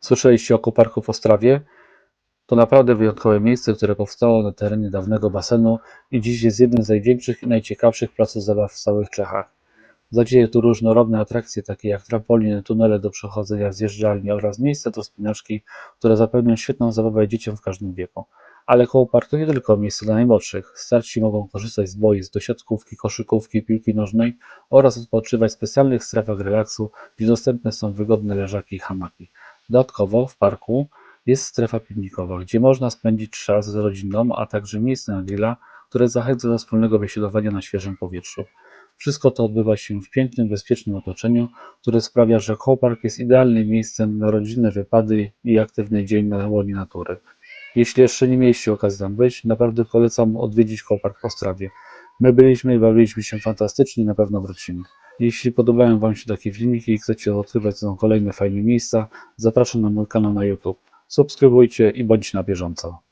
Słyszeliście o koparku w Ostrawie? To naprawdę wyjątkowe miejsce, które powstało na terenie dawnego basenu i dziś jest jednym z największych i najciekawszych placów zabaw w całych Czechach. Zadzieje tu różnorodne atrakcje, takie jak trampoliny, tunele do przechodzenia, zjeżdżalnie oraz miejsca do wspinaczki, które zapewnią świetną zabawę dzieciom w każdym wieku. Ale kołopark to nie tylko miejsce dla najmłodszych. Starsi mogą korzystać z boisk do siatkówki, koszykówki, piłki nożnej oraz odpoczywać w specjalnych strefach relaksu, gdzie dostępne są wygodne leżaki i hamaki. Dodatkowo w parku jest strefa piwnikowa, gdzie można spędzić czas z rodziną, a także miejsce na grilla, które zachęca do wspólnego biesiadowania na świeżym powietrzu. Wszystko to odbywa się w pięknym, bezpiecznym otoczeniu, które sprawia, że Kołpark jest idealnym miejscem na rodzinne wypady i aktywny dzień na łonie natury. Jeśli jeszcze nie mieliście okazji tam być, naprawdę polecam odwiedzić Kołpark w Ostrawie. My byliśmy i bawiliśmy się fantastycznie na pewno wrócimy. Jeśli podobają Wam się takie filmiki i chcecie odkrywać są kolejne fajne miejsca, zapraszam na mój kanał na YouTube. Subskrybujcie i bądźcie na bieżąco.